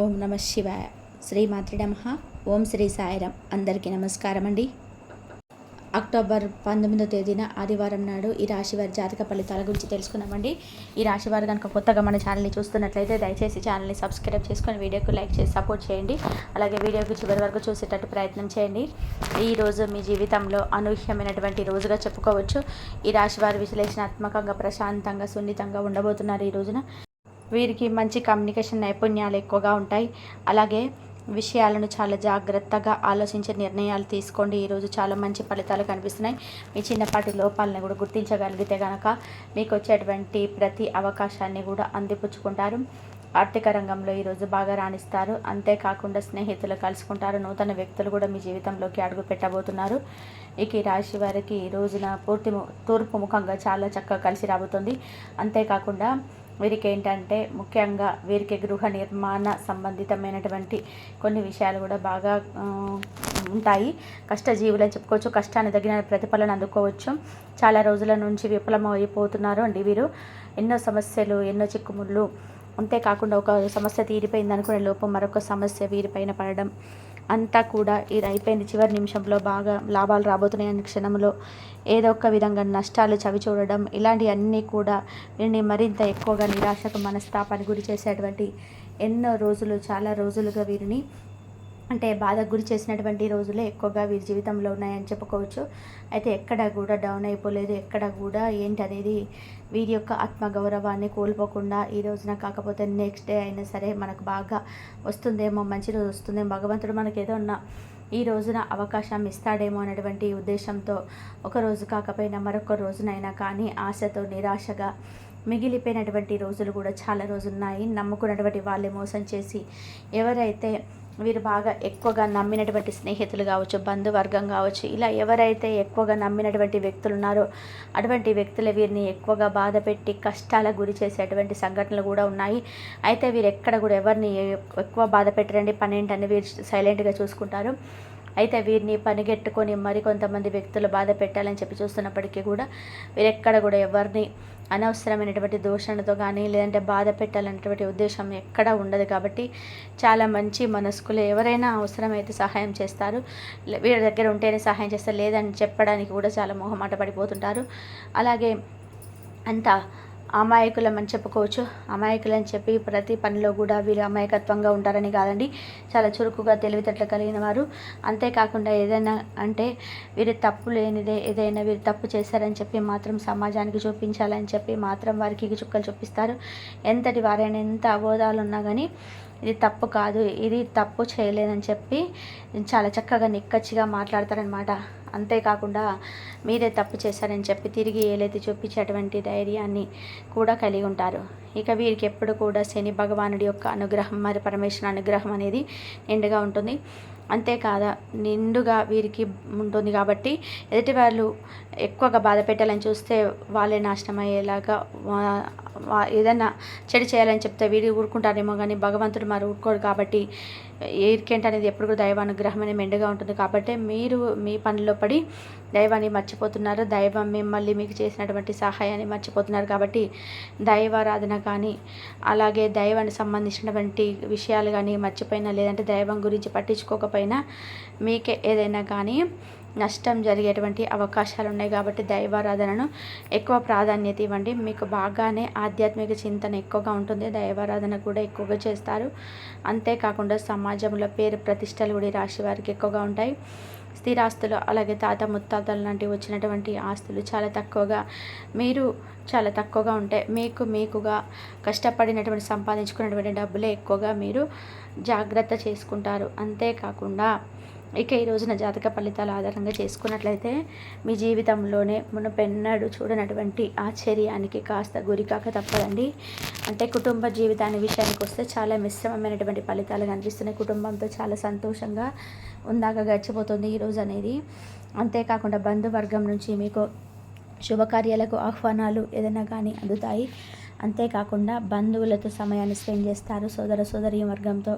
ఓం నమ శివాయ. శ్రీ మాతృ ఓం శ్రీ సాయిరాం అందరికీ నమస్కారం అండి అక్టోబర్ పంతొమ్మిదో తేదీన ఆదివారం నాడు ఈ రాశి వారి జాతక ఫలితాల గురించి తెలుసుకున్నామండి. ఈ రాశి వారు కనుక కొత్తగా మన ఛానల్ని చూస్తున్నట్లయితే దయచేసి ఛానల్ని సబ్స్క్రైబ్ చేసుకొని వీడియోకు లైక్ చేసి సపోర్ట్ చేయండి. అలాగే వీడియోకి చివరి వరకు చూసేటట్టు ప్రయత్నం చేయండి. ఈ రోజు మీ జీవితంలో అనూహ్యమైనటువంటి రోజుగా చెప్పుకోవచ్చు. ఈ రాశి వారు విశ్లేషణాత్మకంగా ప్రశాంతంగా సున్నితంగా ఉండబోతున్నారు ఈ రోజున. వీరికి మంచి కమ్యూనికేషన్ నైపుణ్యాలు ఎక్కువగా ఉంటాయి. అలాగే విషయాలను చాలా జాగ్రత్తగా ఆలోచించే నిర్ణయాలు తీసుకోండి. ఈరోజు చాలా మంచి ఫలితాలు కనిపిస్తున్నాయి. మీ చిన్నపాటి లోపాలను కూడా గుర్తించగలిగితే కనుక మీకు వచ్చేటువంటి ప్రతి అవకాశాన్ని కూడా అందిపుచ్చుకుంటారు. ఆర్థిక రంగంలో ఈరోజు బాగా రాణిస్తారు. అంతేకాకుండా స్నేహితులు కలుసుకుంటారు. నూతన వ్యక్తులు కూడా మీ జీవితంలోకి అడుగు పెట్టబోతున్నారు. ఇక ఈ రాశి వారికి ఈ రోజున పూర్తి ము- తూర్పు ముఖంగా చాలా చక్కగా కలిసి రాబోతుంది. అంతేకాకుండా వీరికి ఏంటంటే ముఖ్యంగా వీరికి గృహ నిర్మాణ సంబంధితమైనటువంటి కొన్ని విషయాలు కూడా బాగా ఉంటాయి. కష్టజీవులు అని చెప్పుకోవచ్చు కష్టాన్ని తగిన ప్రతిఫలన అందుకోవచ్చు. చాలా రోజుల నుంచి విఫలమైపోతున్నారు అండి వీరు. ఎన్నో సమస్యలు ఎన్నో చిక్కుముళ్ళు. అంతేకాకుండా ఒక సమస్య తీరిపోయింది అనుకునే లోపు మరొక సమస్య వీరిపైన పడడం. అంతా కూడా ఇది అయిపోయింది చివరి నిమిషంలో బాగా లాభాలు రాబోతున్నాయని క్షణంలో ఏదో ఒక విధంగా నష్టాలు చవి చూడడం ఇలాంటివన్నీ కూడా నేను మరింత ఎక్కువగా నిరాశకు మనస్తాపానికి గురి చేసేటువంటి ఎన్నో రోజులు చాలా రోజులుగా వీరిని అంటే బాధకు గురి చేసినటువంటి రోజులే ఎక్కువగా వీరి జీవితంలో ఉన్నాయని చెప్పుకోవచ్చు. అయితే ఎక్కడ కూడా డౌన్ అయిపోలేదు. ఎక్కడ కూడా ఏంటి అనేది వీరి యొక్క ఆత్మగౌరవాన్ని కోల్పోకుండా ఈ రోజున కాకపోతే నెక్స్ట్ డే అయినా సరే మనకు బాగా వస్తుందేమో మంచి రోజు వస్తుందేమో భగవంతుడు మనకి ఏదో ఉన్న ఈ రోజున అవకాశం ఇస్తాడేమో అనేటువంటి ఉద్దేశంతో ఒక రోజు కాకపోయినా మరొక రోజునైనా కానీ ఆశతో నిరాశగా మిగిలిపోయినటువంటి రోజులు కూడా చాలా రోజులు ఉన్నాయి నమ్ముకున్నటువంటి వాళ్ళే మోసం చేసి ఎవరైతే వీరు బాగా ఎక్కువగా నమ్మినటువంటి స్నేహితులు కావచ్చు బంధువర్గం కావచ్చు ఇలా ఎవరైతే ఎక్కువగా నమ్మినటువంటి వ్యక్తులు ఉన్నారో అటువంటి వ్యక్తులు వీరిని ఎక్కువగా బాధ పెట్టి కష్టాలకు గురి చేసేటువంటి సంఘటనలు కూడా ఉన్నాయి. అయితే వీరు ఎక్కడ కూడా ఎవరిని ఎక్కువ బాధ పెట్టరండి పని ఏంటని వీరు సైలెంట్గా చూసుకుంటారు. అయితే వీరిని పనిగెట్టుకొని మరికొంతమంది వ్యక్తులు బాధ పెట్టాలని చెప్పి చూస్తున్నప్పటికీ కూడా వీరెక్కడ కూడా ఎవరిని అనవసరమైనటువంటి దూషణతో కానీ లేదంటే బాధ పెట్టాలనేటువంటి ఉద్దేశం ఎక్కడా ఉండదు కాబట్టి చాలా మంచి మనస్కులు ఎవరైనా అవసరమైతే సహాయం చేస్తారు. వీళ్ళ వీరి దగ్గర ఉంటేనే సహాయం చేస్తారు. లేదని చెప్పడానికి కూడా చాలా మొహమాట పడిపోతుంటారు. అలాగే అంత అమాయకులమని చెప్పుకోవచ్చు. అమాయకులని చెప్పి ప్రతి పనిలో కూడా వీరు అమాయకత్వంగా ఉంటారని కాదండి. చాలా చురుకుగా తెలివితేటలు కలిగిన వారు. అంతేకాకుండా ఏదైనా అంటే వీరు తప్పు లేనిదే ఏదైనా వీరు తప్పు చేశారని చెప్పి మాత్రం సమాజానికి చూపించాలని చెప్పి మాత్రం వారికి చుక్కలు చూపిస్తారు. ఎంతటి వారైనా ఎంత అవోదాలు ఉన్నా కానీ ఇది తప్పు కాదు ఇది తప్పు చేయలేదని చెప్పి చాలా చక్కగా నిక్కచ్చిగా మాట్లాడతారనమాట అంతేకాకుండా మీరే తప్పు చేశారని చెప్పి తిరిగి ఏలైతే చూపించేటువంటి ధైర్యాన్ని కూడా కలిగి ఉంటారు. ఇక వీరికి ఎప్పుడు కూడా శని భగవానుడి యొక్క అనుగ్రహం మరి పరమేశ్వర అనుగ్రహం అనేది నిండుగా ఉంటుంది. అంతేకాదా నిండుగా వీరికి ఉంటుంది కాబట్టి ఎదుటి వాళ్ళు ఎక్కువగా బాధ పెట్టాలని చూస్తే వాళ్ళే నాశనం అయ్యేలాగా ఏదైనా చెడు చేయాలని చెప్తే వీడి ఊరుకుంటారేమో కానీ భగవంతుడు మరి ఊరుకోడు కాబట్టి ఎయిర్కెంట్ అనేది ఎప్పుడు కూడా దైవానుగ్రహం అనేది మెండుగా ఉంటుంది కాబట్టి మీరు మీ పనిలో పడి దైవాన్ని మర్చిపోతున్నారు. దైవం మిమ్మల్ని మీకు చేసినటువంటి సహాయాన్ని మర్చిపోతున్నారు కాబట్టి దైవారాధన కానీ అలాగే దైవానికి సంబంధించినటువంటి విషయాలు కానీ మర్చిపోయినా లేదంటే దైవం గురించి పట్టించుకోకపోయినా మీకే ఏదైనా కానీ నష్టం జరిగేటువంటి అవకాశాలు ఉన్నాయి కాబట్టి దైవారాధనను ఎక్కువ ప్రాధాన్యత ఇవ్వండి. మీకు బాగానే ఆధ్యాత్మిక చింతన ఎక్కువగా ఉంటుంది. దైవారాధన కూడా ఎక్కువగా చేస్తారు. అంతేకాకుండా సమాజంలో పేరు ప్రతిష్టలు కూడా రాశి వారికి ఎక్కువగా ఉంటాయి. స్థిరాస్తులు అలాగే తాత ముత్తాతల లాంటివి వచ్చినటువంటి ఆస్తులు చాలా తక్కువగా మీరు చాలా తక్కువగా ఉంటాయి మీకు మీకుగా కష్టపడినటువంటి సంపాదించుకున్నటువంటి డబ్బులే ఎక్కువగా మీరు జాగ్రత్త చేసుకుంటారు. అంతేకాకుండా ఇక ఈ రోజున జాతక ఫలితాలు ఆధారంగా చేసుకున్నట్లయితే మీ జీవితంలోనే మునుపెన్నడు చూడనటువంటి ఆశ్చర్యానికి కాస్త గురికాక తప్పదండి. అంటే కుటుంబ జీవితాన్ని విషయానికి వస్తే చాలా మిశ్రమమైనటువంటి ఫలితాలు కనిపిస్తున్నాయి. కుటుంబంతో చాలా సంతోషంగా ఉందాక గడిచిపోతుంది ఈరోజు అనేది. అంతేకాకుండా బంధువర్గం నుంచి మీకు శుభకార్యాలకు ఆహ్వానాలు ఏదైనా కానీ అందుతాయి. అంతేకాకుండా బంధువులతో సమయాన్ని స్పెండ్ చేస్తారు. సోదర సోదరి వర్గంతో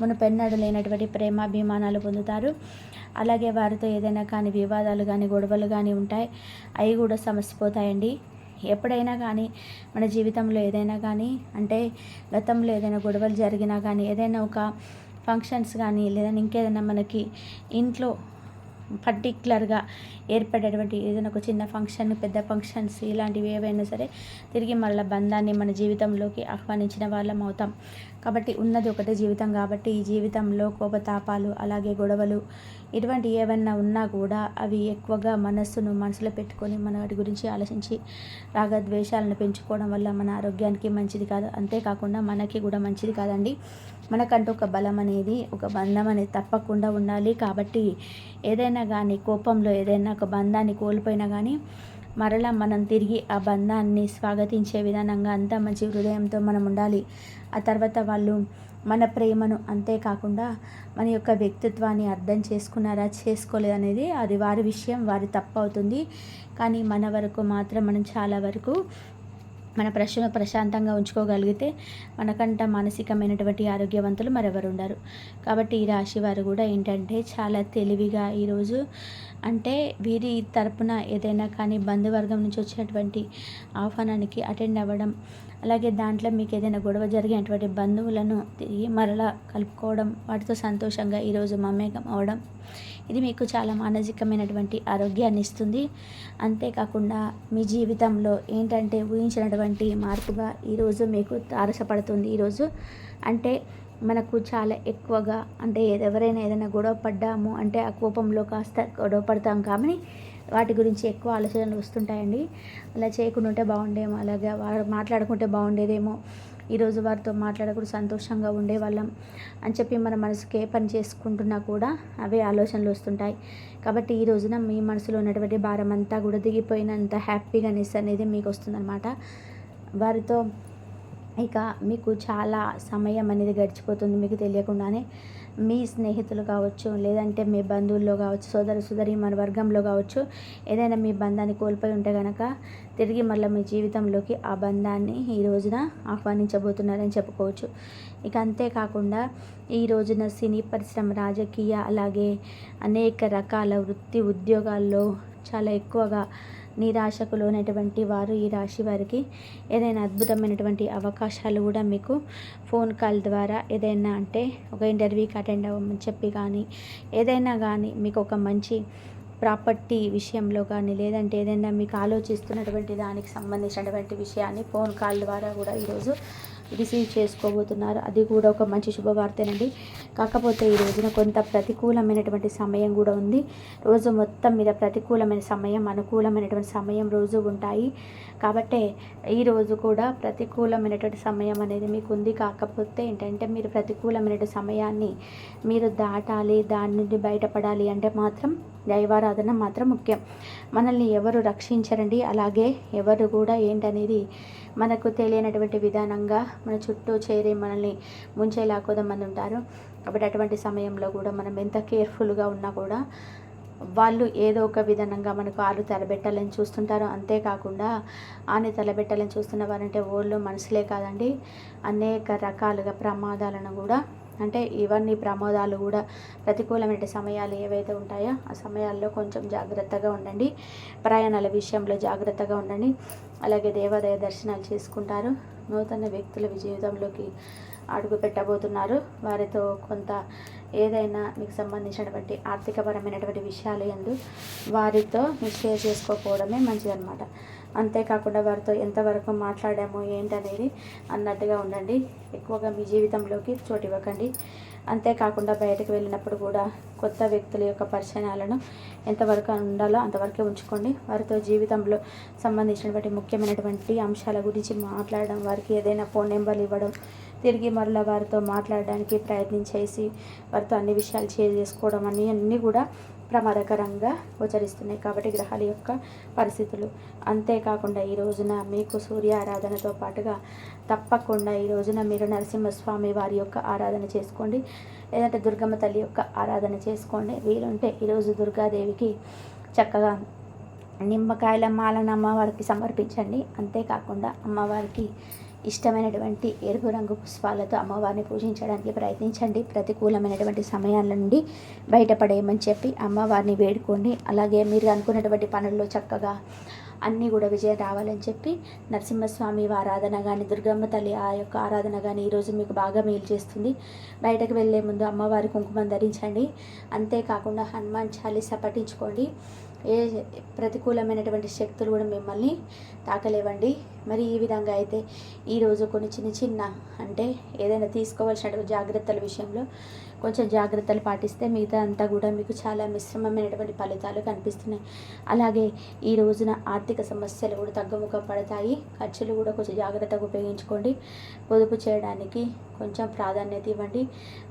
మునుపెన్నడు లేనటువంటి ప్రేమాభిమానాలు పొందుతారు. అలాగే వారితో ఏదైనా కానీ వివాదాలు కానీ గొడవలు కానీ ఉంటాయి అవి కూడా సమసిపోతాయండి ఎప్పుడైనా కానీ మన జీవితంలో ఏదైనా కానీ అంటే గతంలో ఏదైనా గొడవలు జరిగినా కానీ ఏదైనా ఒక ఫంక్షన్స్ కానీ లేదా ఇంకేదైనా మనకి ఇంట్లో పర్టిక్యులర్గా ఏర్పడేటువంటి ఏదైనా ఒక చిన్న ఫంక్షన్ పెద్ద ఫంక్షన్స్ ఇలాంటివి ఏవైనా సరే తిరిగి మళ్ళీ బంధాన్ని మన జీవితంలోకి ఆహ్వానించిన వాళ్ళం అవుతాం. కాబట్టి ఉన్నది ఒకటే జీవితం కాబట్టి ఈ జీవితంలో కోపతాపాలు అలాగే గొడవలు ఇటువంటి ఏవైనా ఉన్నా కూడా అవి ఎక్కువగా మనస్సును మనసులో పెట్టుకొని మన వాటి గురించి ఆలోచించి రాగద్వేషాలను పెంచుకోవడం వల్ల మన ఆరోగ్యానికి మంచిది కాదు. అంతేకాకుండా మనకి కూడా మంచిది కాదండి. మనకంటూ ఒక బలం అనేది ఒక బంధం అనేది తప్పకుండా ఉండాలి. కాబట్టి ఏదైనా కానీ కోపంలో ఏదైనా ఒక బంధాన్ని కోల్పోయినా కానీ మరలా మనం తిరిగి ఆ బంధాన్ని స్వాగతించే విధానంగా అంత మంచి హృదయంతో మనం ఉండాలి. ఆ తర్వాత వాళ్ళు మన ప్రేమను అంతేకాకుండా మన యొక్క వ్యక్తిత్వాన్ని అర్థం చేసుకున్నారా చేసుకోలేదు అనేది అది వారి విషయం వారి తప్పు అవుతుంది. కానీ మన వరకు మాత్రం మనం చాలా వరకు మన ప్రశ్న ప్రశాంతంగా ఉంచుకోగలిగితే మనకంట మానసికమైనటువంటి ఆరోగ్యవంతులు మరెవరు ఉండరు కాబట్టి ఈ రాశి వారు కూడా ఏంటంటే చాలా తెలివిగా ఈరోజు అంటే వీరి తరపున ఏదైనా కానీ బంధువర్గం నుంచి వచ్చినటువంటి ఆహ్వానానికి అటెండ్ అవ్వడం అలాగే దాంట్లో మీకు ఏదైనా గొడవ జరిగినటువంటి బంధువులను తిరిగి మరలా కలుపుకోవడం వాటితో సంతోషంగా ఈరోజు మమేకం అవడం ఇది మీకు చాలా మానసికమైనటువంటి ఆరోగ్యాన్ని ఇస్తుంది. అంతేకాకుండా మీ జీవితంలో ఏంటంటే ఊహించినటువంటి మార్పుగా ఈరోజు మీకు తారసపడుతుంది ఈరోజు అంటే మనకు చాలా ఎక్కువగా అంటే ఎవరైనా ఏదైనా గొడవ పడ్డాము అంటే ఆ కోపంలో కాస్త గొడవ పడతాం కానీ వాటి గురించి ఎక్కువ ఆలోచనలు వస్తుంటాయండి. అలా చేయకుండా ఉంటే బాగుండేమో అలాగే వారు మాట్లాడుకుంటే బాగుండేదేమో ఈరోజు వారితో మాట్లాడకూడదు సంతోషంగా ఉండేవాళ్ళం అని చెప్పి మన మనసుకి ఏ పని చేసుకుంటున్నా కూడా అవే ఆలోచనలు వస్తుంటాయి. కాబట్టి ఈ రోజున మీ మనసులో ఉన్నటువంటి భారం అంతా కూడా దిగిపోయినంత హ్యాపీగానెస్ అనేది మీకు వస్తుందన్నమాట. వారితో ఇక మీకు చాలా సమయం అనేది గడిచిపోతుంది మీకు తెలియకుండానే. మీ స్నేహితులు కావచ్చు లేదంటే మీ బంధువుల్లో కావచ్చు సోదర సోదరి మన వర్గంలో కావచ్చు ఏదైనా మీ బంధాన్ని కోల్పోయి ఉంటే కనుక తిరిగి మళ్ళీ మీ జీవితంలోకి ఆ బంధాన్ని ఈ రోజున ఆహ్వానించబోతున్నారని చెప్పుకోవచ్చు. ఇక అంతేకాకుండా ఈ రోజున సినీ పరిశ్రమ రాజకీయ అలాగే అనేక రకాల వృత్తి ఉద్యోగాల్లో చాలా ఎక్కువగా నిరాశకు లోనటువంటి వారు ఈ రాశి వారికి ఏదైనా అద్భుతమైనటువంటి అవకాశాలు కూడా మీకు ఫోన్ కాల్ ద్వారా ఏదైనా అంటే ఒక ఇంటర్వ్యూకి అటెండ్ అవ్వమని చెప్పి కానీ ఏదైనా కానీ మీకు ఒక మంచి ప్రాపర్టీ విషయంలో కానీ లేదంటే ఏదైనా మీకు ఆలోచిస్తున్నటువంటి దానికి సంబంధించినటువంటి విషయాన్ని ఫోన్ కాల్ ద్వారా కూడా ఈరోజు రిసీవ్ చేసుకోబోతున్నారు. అది కూడా ఒక మంచి శుభవార్తేనండి. కాకపోతే ఈ రోజున కొంత ప్రతికూలమైనటువంటి సమయం కూడా ఉంది. రోజు మొత్తం మీద ప్రతికూలమైన సమయం అనుకూలమైనటువంటి సమయం రోజు ఉంటాయి. కాబట్టే ఈరోజు కూడా ప్రతికూలమైనటువంటి సమయం అనేది మీకు ఉంది కాకపోతే ఏంటంటే మీరు ప్రతికూలమైనటువంటి సమయాన్ని మీరు దాటాలి దాని నుండి బయటపడాలి అంటే మాత్రం దైవారాధన మాత్రం ముఖ్యం. మనల్ని ఎవరు రక్షించరండి? అలాగే ఎవరు కూడా ఏంటనేది మనకు తెలియనటువంటి విధానంగా మన చుట్టూ చేరి మనల్ని ముంచేలా మంది ఉంటారు. కాబట్టి అటువంటి సమయంలో కూడా మనం ఎంత కేర్ఫుల్గా ఉన్నా కూడా వాళ్ళు ఏదో ఒక విధానంగా మనకు ఆలు తలబెట్టాలని చూస్తుంటారు. అంతేకాకుండా ఆని తలబెట్టాలని చూస్తున్న వారంటే ఓళ్ళు మనసులే కాదండి. అనేక రకాలుగా ప్రమాదాలను కూడా అంటే ఇవన్నీ ప్రమాదాలు కూడా ప్రతికూలమైన సమయాలు ఏవైతే ఉంటాయో ఆ సమయాల్లో కొంచెం జాగ్రత్తగా ఉండండి. ప్రయాణాల విషయంలో జాగ్రత్తగా ఉండండి. అలాగే దేవాలయ దర్శనాలు చేసుకుంటారు. నూతన వ్యక్తుల జీవితంలోకి అడుగు పెట్టబోతున్నారు. వారితో కొంత ఏదైనా మీకు సంబంధించినటువంటి ఆర్థికపరమైనటువంటి విషయాలు ఎందు వారితో మీరు షేర్ చేసుకోకపోవడమే మంచిదన్నమాట. అంతేకాకుండా వారితో ఎంతవరకు మాట్లాడాము ఏంటనేది అన్నట్టుగా ఉండండి. ఎక్కువగా మీ జీవితంలోకి చోటు ఇవ్వకండి. అంతేకాకుండా బయటకు వెళ్ళినప్పుడు కూడా కొత్త వ్యక్తుల యొక్క పరిచయాలను ఎంతవరకు ఉండాలో అంతవరకే ఉంచుకోండి. వారితో జీవితంలో సంబంధించినటువంటి ముఖ్యమైనటువంటి అంశాల గురించి మాట్లాడడం వారికి ఏదైనా ఫోన్ నెంబర్లు ఇవ్వడం తిరిగి మరలా వారితో మాట్లాడడానికి ప్రయత్నం చేసి వారితో అన్ని విషయాలు షేర్ చేసుకోవడం అని అన్నీ కూడా ప్రమాదకరంగా గోచరిస్తున్నాయి కాబట్టి గ్రహాల యొక్క పరిస్థితులు. అంతేకాకుండా ఈ రోజున మీకు సూర్య ఆరాధనతో పాటుగా తప్పకుండా ఈ రోజున మీరు నరసింహస్వామి వారి యొక్క ఆరాధన చేసుకోండి. లేదంటే దుర్గమ్మ తల్లి యొక్క ఆరాధన చేసుకోండి. వీలుంటే ఈరోజు దుర్గాదేవికి చక్కగా నిమ్మకాయల మాలను అమ్మవారికి సమర్పించండి. అంతేకాకుండా అమ్మవారికి ఇష్టమైనటువంటి ఎరుపు రంగు పుష్పాలతో అమ్మవారిని పూజించడానికి ప్రయత్నించండి. ప్రతికూలమైనటువంటి సమయాల నుండి బయటపడేయమని చెప్పి అమ్మవారిని వేడుకోండి. అలాగే మీరు అనుకున్నటువంటి పనుల్లో చక్కగా అన్నీ కూడా విజయం రావాలని చెప్పి నరసింహస్వామి ఆరాధన కానీ దుర్గమ్మ తల్లి ఆ యొక్క ఆరాధన కానీ ఈరోజు మీకు బాగా మేలు చేస్తుంది. బయటకు వెళ్ళే ముందు అమ్మవారి కుంకుమం ధరించండి. అంతేకాకుండా హనుమాన్ చాలీసా పఠించుకోండి. ఏ ప్రతికూలమైనటువంటి శక్తులు కూడా మిమ్మల్ని తాకలేవండి. మరి ఈ విధంగా అయితే ఈరోజు కొన్ని చిన్న చిన్న అంటే ఏదైనా తీసుకోవాల్సినటువంటి జాగ్రత్తల విషయంలో కొంచెం జాగ్రత్తలు పాటిస్తే మిగతా అంతా కూడా మీకు చాలా మిశ్రమమైనటువంటి ఫలితాలు కనిపిస్తున్నాయి. అలాగే ఈ రోజున ఆర్థిక సమస్యలు కూడా తగ్గుముఖం పడతాయి. ఖర్చులు కూడా కొంచెం జాగ్రత్తగా ఉపయోగించుకోండి. పొదుపు చేయడానికి కొంచెం ప్రాధాన్యత ఇవ్వండి.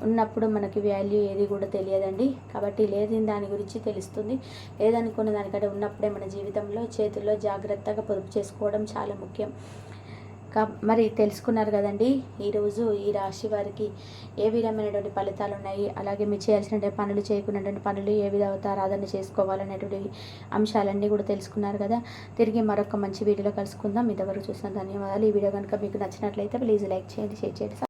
ఉన్నప్పుడు మనకి వాల్యూ ఏది కూడా తెలియదండి. కాబట్టి లేని దాని గురించి తెలుస్తుంది. లేదనుకున్న దానికంటే ఉన్నప్పుడే మన జీవితంలో చేతుల్లో జాగ్రత్తగా పొదుపు చేసుకోవడం చాలా ముఖ్యం. కా మరి తెలుసుకున్నారు కదండి ఈరోజు ఈ రాశి వారికి ఏ విధమైనటువంటి ఫలితాలు ఉన్నాయి అలాగే మీరు చేయాల్సినటువంటి పనులు చేయకున్నటువంటి పనులు ఏ విధంగా ఆరాధన చేసుకోవాలనేటువంటి అంశాలన్నీ కూడా తెలుసుకున్నారు కదా. తిరిగి మరొక మంచి వీడియోలో కలుసుకుందాం. ఇంతవరకు చూసిన ధన్యవాదాలు. ఈ వీడియో కనుక మీకు నచ్చినట్లయితే ప్లీజ్ లైక్ చేయండి షేర్ చేయండి